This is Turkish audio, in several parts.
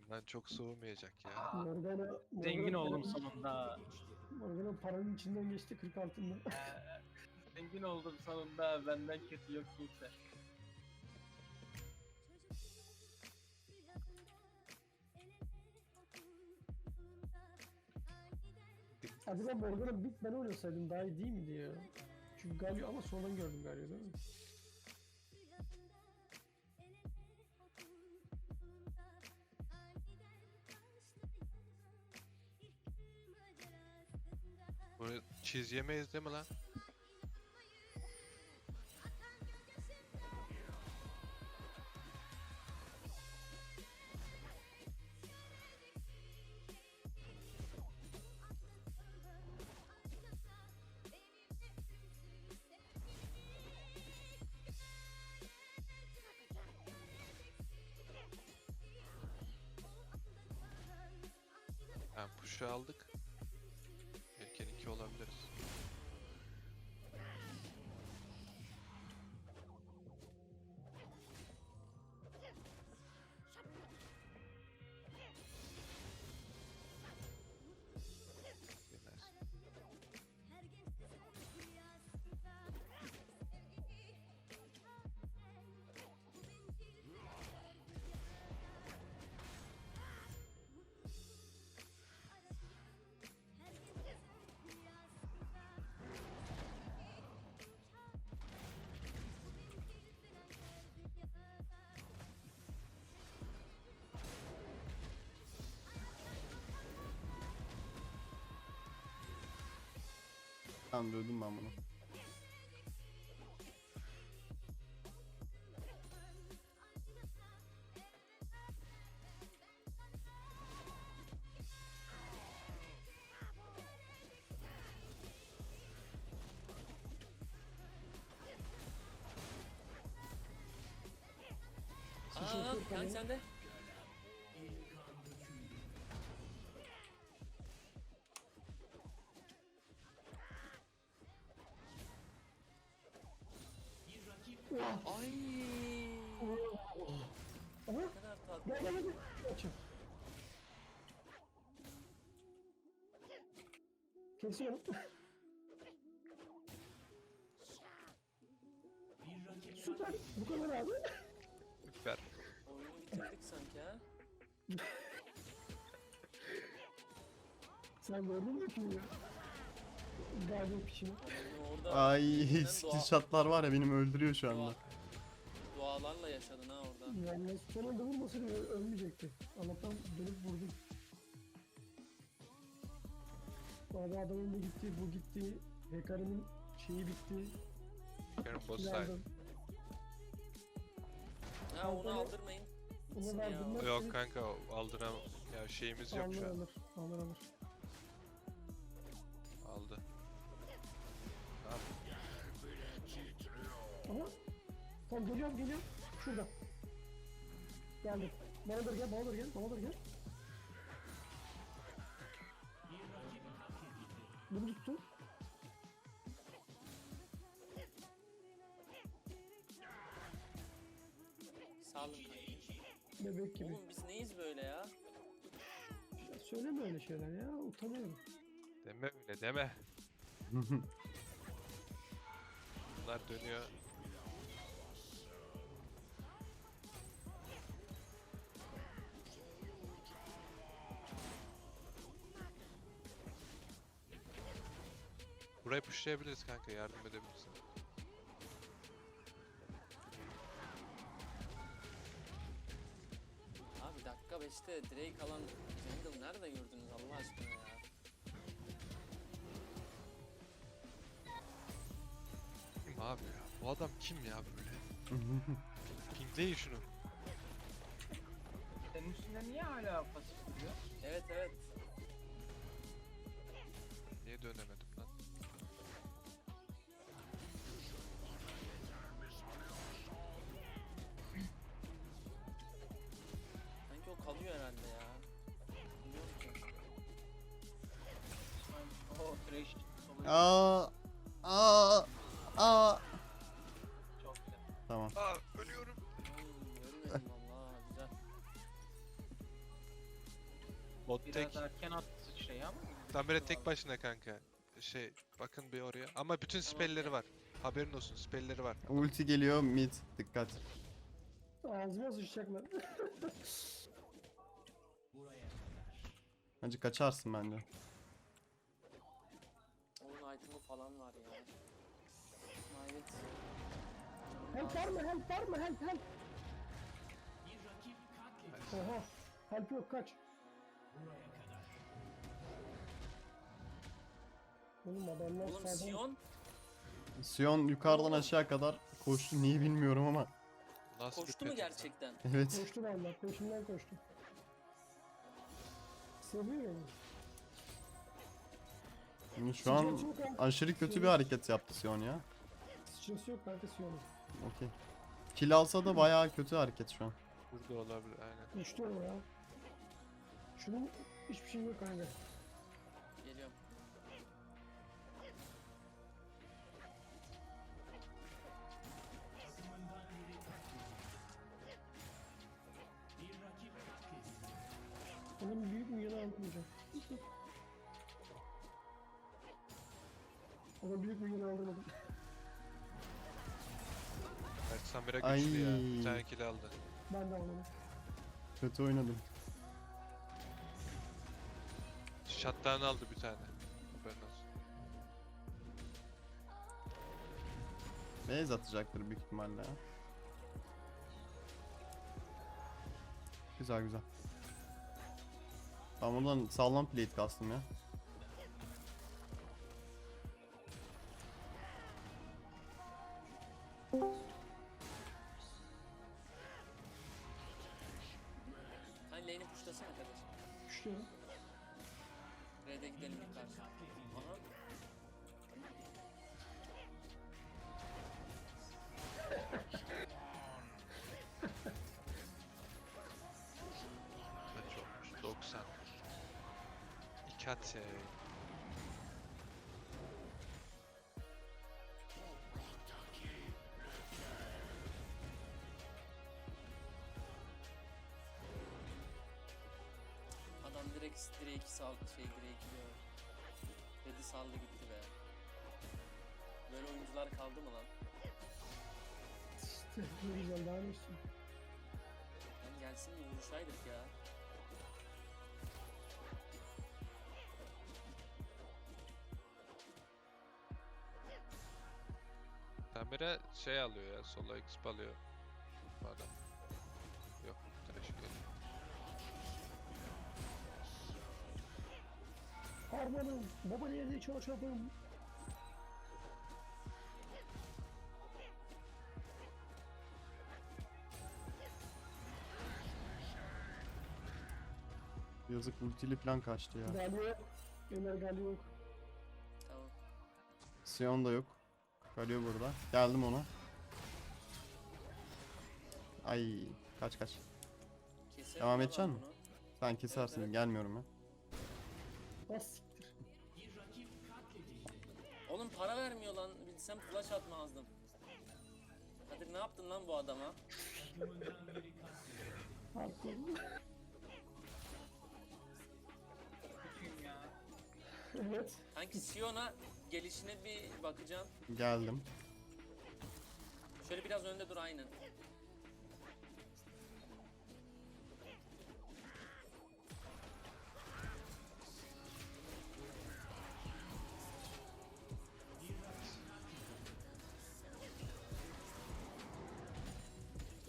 Benden çok soğumayacak ya. Morgana, Zengin oldum sonunda. Morgana paranın içinden geçti 40 altında. Ee, Zengin oldum sonunda. Benden kötü yok kimse. Acaba Morgana bit ben oynasaydım daha iyi değil miydi ya? Çünkü Galio ama sonradan gördüm Galio değil mi? Bunu çiz yemeyiz değil mi lan? Tamam dövdüm ben bunu. Aa, kanka sen Ay. Ne kadar tatlı. gel gel gel. Açım. Kesiyorum. Süper. Bu kadar abi. Süper. Oyunu bitirdik sanki ha. Sen gördün mü ki? Galio piçini. Ay skillshotlar var ya benim öldürüyor şu anda. dualarla yaşadın ha orada. Yani son anda vurmasaydı ö- ölmeyecekti. Allah'tan dönüp vurdum. Abi adamın bu gitti, bu gitti. Hekarim'in şeyi bitti. Yarın boss side. Ha onu aldırmayın. Onu Yok kanka aldıram ya şeyimiz yok Alır şu an. alır. Alır alır. Tamam geliyorum geliyorum. Şurada. Geldim. Bana da gel, bana da gel, bana da gel. Bunu tuttum. Sağ. Bebek gibi. Oğlum biz neyiz böyle ya? Ya söyleme öyle şeyler ya, utanıyorum. Deme öyle deme. Bunlar dönüyor. Pushlayabiliriz kanka yardım edebilirsin. Abi dakika 5'te Drake alan jungle nerede gördünüz Allah aşkına ya? Kim abi ya? Bu adam kim ya böyle? Pingleyin şunu. Senin üstünde niye hala pasif duruyor? Evet evet. Niye dönemedim o kalıyor herhalde ya. Bilmiyorum ki. O trash. Aa, aa, aa. Çok güzel. Tamam. Aa ölüyorum. Ay, ölmedim valla güzel. Bot tek. Erken attı şey ama. Tek başına kanka. Şey bakın bir oraya. Ama bütün spellleri var. Haberin olsun spellleri var. Ulti geliyor mid. Dikkat. Ağzıma sıçacaklar. Hacı kaçarsın bence. Onun item'ı falan var ya. Hayret. help var mı? Help var mı? Help help. Oha. Help yok kaç. Oğlum adamlar Oğlum sağdan- Sion Sion yukarıdan aşağı kadar koştu. Niye bilmiyorum ama. Nasıl koştu mu gerçekten? Evet. Koştu valla. Peşimden koştu. Seviyor beni. Şu an aşırı kötü bir hareket yaptı Sion ya. Sıçrası yok kanka Sion'un. Okey. Kill alsa da bayağı kötü hareket şu an. Burada olabilir aynen. Düştü o ya. Şunun hiçbir şey yok kanka. Almayacağım. Ona büyük mü yılan aldırmadım. Evet Samira Ay. güçlü ya. Bir tane kill aldı. Ben de almadım. Kötü oynadım. Shutdown aldı bir tane. Haberin olsun. Base atacaktır büyük ihtimalle ya. Güzel güzel. Ben buradan sağlam plate kastım ya. Hani lane'i pushlasana kardeşim. Düşüyorum. Red'e gidelim bir karşı. Aha. İki at ya. Adam direkt Drake'i saldı şey Drake'i diyor. Red'i saldı gitti be. Böyle oyuncular kaldı mı lan? İşte ne güzel daha ne istiyorsun? Lan gelsin bir vuruşaydık ya. Samira şey alıyor ya. Solo exp alıyor. Bu adam. Yok. Trash geliyor. Harmanım. Baba nerede çarşafım? Yazık ultili falan kaçtı ya. Galio. Ömer Galio yok. Tamam. Sion da yok. Kalıyor burada. Geldim ona. Ay kaç kaç. Keselim Devam edeceksin mi? bunu. Sen kesersin evet. gelmiyorum siktir. Oğlum para vermiyor lan. Bilsem flash atmazdım. Kadir ne yaptın lan bu adama? Evet. Kanki Sion'a gelişine bir bakacağım. Geldim. Şöyle biraz önde dur aynen.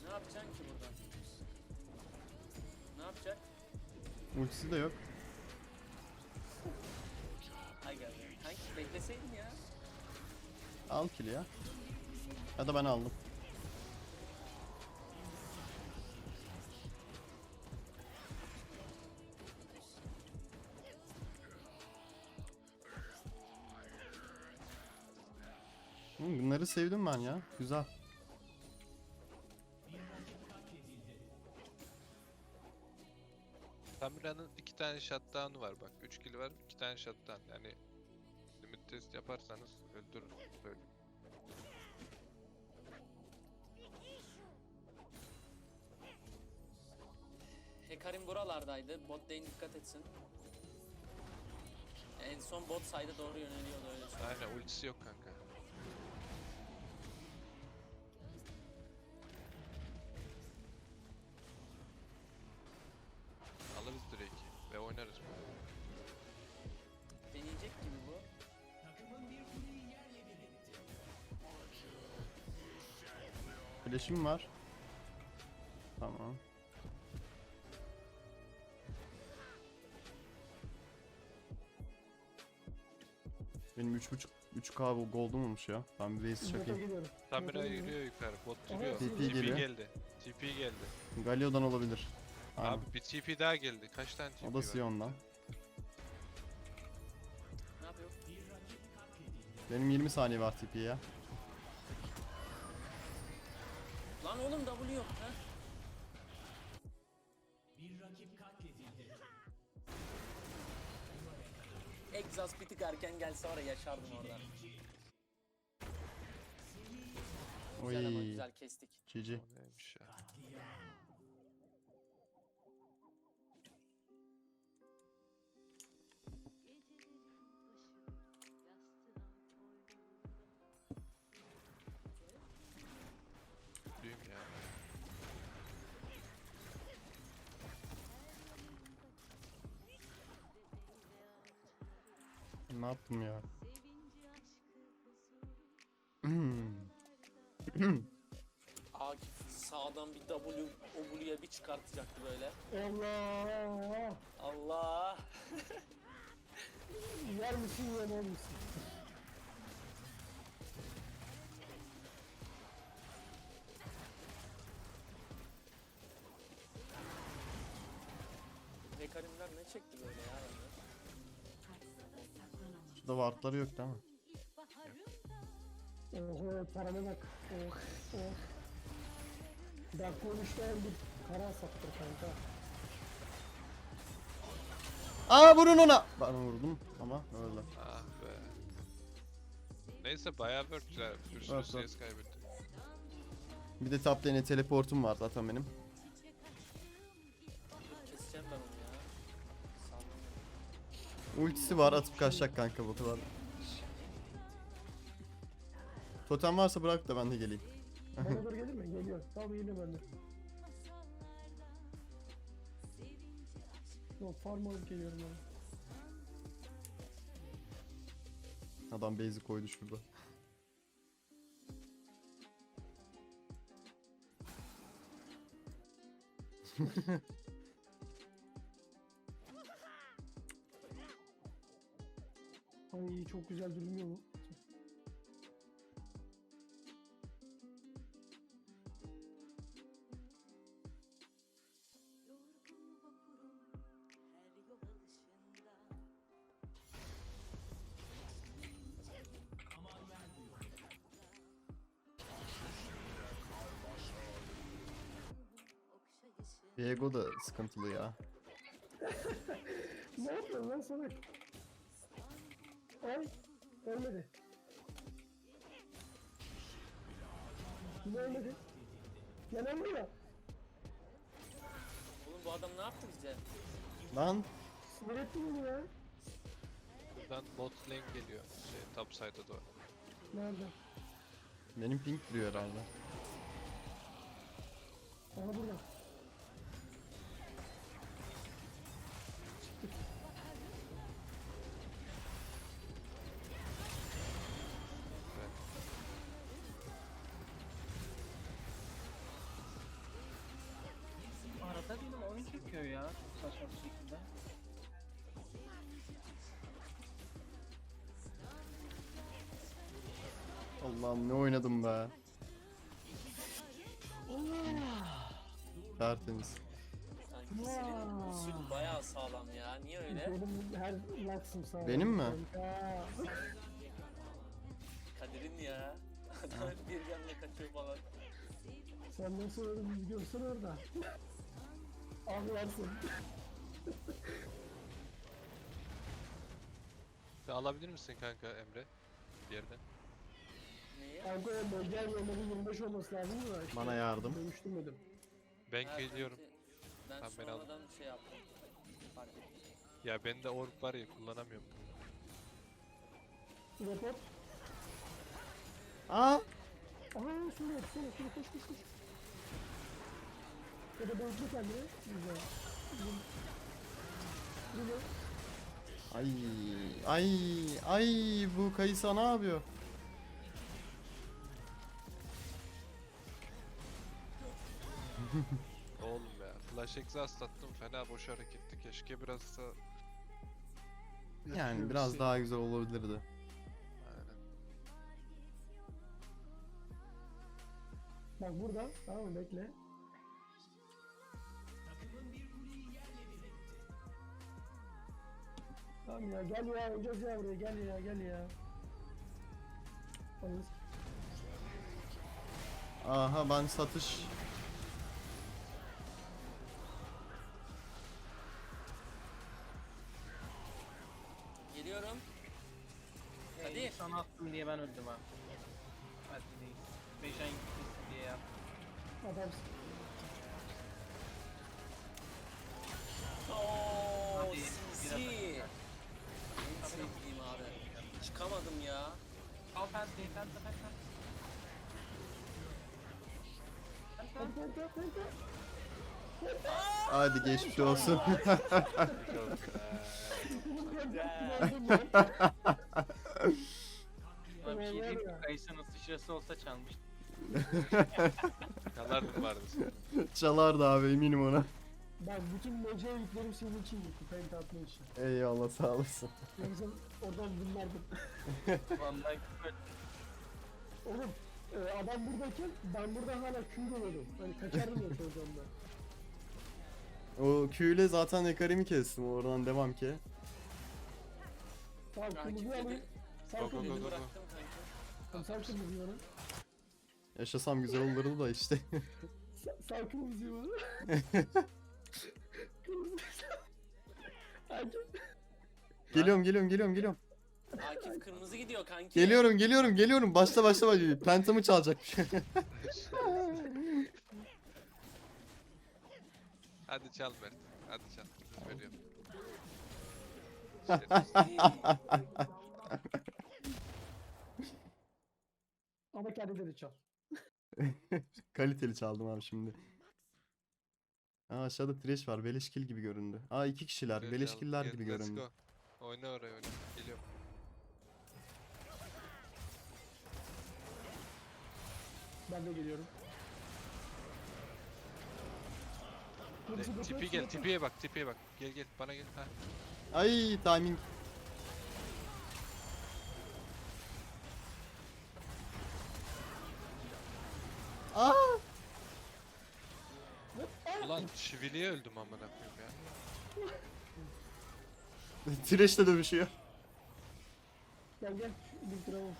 Ne yapacaksın ki burada? Ne yapacak? Ultisi de yok. Ya. Al kill'i ya. Ya da ben aldım. Hı, bunları sevdim ben ya. Güzel. Samira'nın iki tane shutdown'u var bak. 3 kill var, iki tane shutdown. Yani test yaparsanız öldürür böyle. Hekarim buralardaydı. Bot lane dikkat etsin. En son bot side'a doğru yöneliyordu öyle söyleyeyim. Aynen ultisi yok kanka. Flash'im var. Tamam. Benim 3.5 3K bu gold'um olmuş ya. Ben bir base çakayım. gidiyorum. Samira Bota yürüyor yukarı. Bot yürüyor. TP TP geliyor. geldi. TP geldi. Galio'dan olabilir. Aynen. Abi bir TP daha geldi. Kaç tane TP o da var? Sion'dan. Ne yapıyor? Benim 20 saniye var TP ya. Lan oğlum W yok ha. Exhaust bir tık erken gelse var ya yaşardım orada. Güzel ama Oy. güzel kestik. GG. O neymiş ya? Ne yaptım ya? Akif sağdan bir W W'ye bir çıkartacaktı böyle. Allah! Allah. Yer misin yemez misin? Hekarimler ne çekti böyle ya? Şurada wardları yok değil mi? Oho parana bak. Oh oh. Dakika 13'te bir kara sattır kanka. Aa vurun ona! Ben vurdum ama öldü. Ah be. Neyse bayağı. Bir sürü Evet, evet. CS kaybettik. Bir de top lane'e teleportum var zaten benim. Ultisi var atıp kaçacak kanka bu kadar. Totem varsa bırak da ben de geleyim. Bana doğru gelir mi? Geliyor. Tamam geliyor bende. Yok farm alıp geliyorum ben. Adam base'i koydu şurada. Ay çok güzel durmuyor mu? Viego da sıkıntılı ya. Ne yapıyorsun lan salak? Ay ölmedi. Yine ölmedi. Gelen buraya. Oğlum bu adam ne yaptı bize? Lan Sinir ettin beni ya. Buradan bot lane geliyor. Şey top side'a doğru. Nerede? benim ping duruyor herhalde. Aha burada. Allah'ım ne oynadım be. Tertemiz. Senin usul bayağı sağlam ya. Niye öyle? Benim her laksım sağ ol. Benim mi? Kanka. Kadir'in ya. Adam bir canla kaçıyor falan. Sen nasıl öyle bir görsen orada. Ağlarsın. Alabilir misin kanka Emre? Bir yerden. Kanka o bölgen yolları 25 olması lazım da. işte Bana yardım. Dönüştürmedim. Ben Ha, geliyorum. belki- Ben Tamam, ben aldım. sonradan şey yaptım. Fark ettim. Ya bende orb var ya kullanamıyorum. Report. Aa! Aha şunu yap, şunu, şunu koş koş koş. Ya da dövdü kendini. Güzel. Bunu Ay ay ay bu Kayısa ne yapıyor? Oğlum ya. Flash exhaust attım fena boş hareketti. Keşke biraz da... Yani biraz daha güzel olabilirdi. Bak burada. Tamam mı? Bekle. Tamam ya gel ya öleceğiz ya buraya gel ya gel ya. Anladın Aha ben satış. Hadi. Sana attım diye ben öldüm ha. Hadi değil. Beşen gitsin diye yap. Adamsın. Oo, Hadi, sinsi. biraz En sevdiğim abi. Çıkamadım ya. Al penteyi pente pente. Hadi hadi geçmiş olsun. Bir şey Kayısının sıçrası olsa çalmış. Yalardım vardı senin. Çalardı abi eminim ona. Bak bütün meceye yüklerim senin için gitti. Penta atma için. Eyvallah sağ olasın. Yoksa oradan dinlerdim. Vallahi küfür. Oğlum e, adam buradayken ben burada hala Q görüyordum. Hani kaçardım ya çocuğumda. O Q ile zaten Ekarimi kestim oradan devam ki. Tamam dedi. alayım. Sen Go, go. Sen kırmızıyı bana. Yaşasam güzel olurdu da işte. Kırmızıyı sen. Akif. geliyorum geliyorum geliyorum geliyorum. Akif kırmızı gidiyor kanki. Geliyorum geliyorum geliyorum. Başla başla başla. Pentamı çalacakmış. Hadi çal Mert. Hadi çal. Söz veriyorum. Ama kendileri çal. Kaliteli çaldım abi şimdi. Aa aşağıda trash var. Beleşkil gibi göründü. Aa iki kişiler. Söz Beleşkiller gibi Gel, let's göründü. go. Oyna oraya oyna. Geliyorum. Ben de geliyorum. Tipi gel. Tipiye bak. Tipiye bak. Gel gel. Bana gel. Ha. Ay timing. Aa! Ulan çiviliye öldüm amına koyayım ya. Trash'le dövüşüyor. Gel gel. Bir duralım.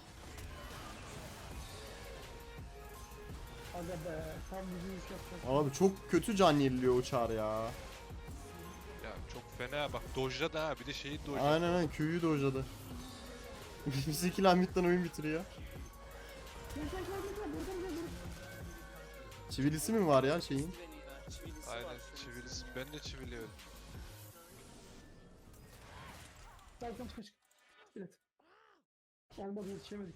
Aga be. Tam bizi iş yapacak. Abi çok kötü can yeniliyor o çar ya. Ya çok fena bak. Dojla da ha. Bir de şeyi dojla. Aynen aynen Q'yu dojladı. Biz iki lamitten oyun bitiriyor. Gel gel gel gel. gel. Buradan gel. Çivilisi mi var ya şeyin? Çivilisi var. Aynen şurası. çivilisi. Ben de çiviliye öldüm. Gel kaç kaç. Bilet. Olmadı yetişemedik.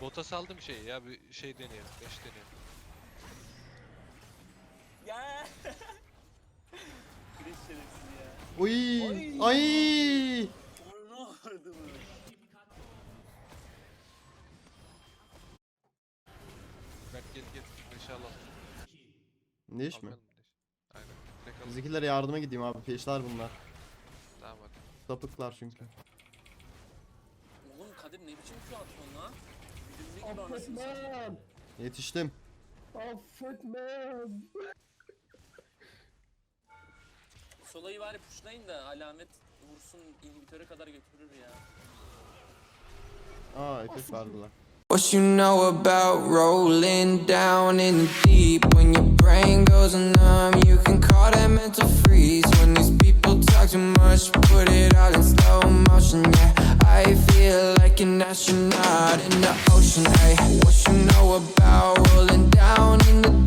Bota saldım şeyi ya. Bir şey deneyelim. Beş deneyelim. Ya. Güneş şerefsiz ya. Oy! Ay! Ay! Onu vardı mı? Mert gel gel. Beşi alalım. Ne iş mi? Almayalım. Aynen. Direkt alalım. Bizimkilere yardıma gideyim abi. Peşler bunlar. Tamam hadi. Sapıklar çünkü. Oğlum Kadir ne biçim Q atıyorsun lan? Güdümlü gibi anasını satayım. Affetmem. Yetiştim. Affetmem. Solayı bari puşlayın da alamet vursun inhibitöre kadar götürür ya. Aa efekt verdiler. What you know about rolling down in the deep? When your brain goes numb, you can call that mental freeze. When these people talk too much, put it all in slow motion. Yeah, I feel like an astronaut in the ocean. Hey, what you know about rolling down in the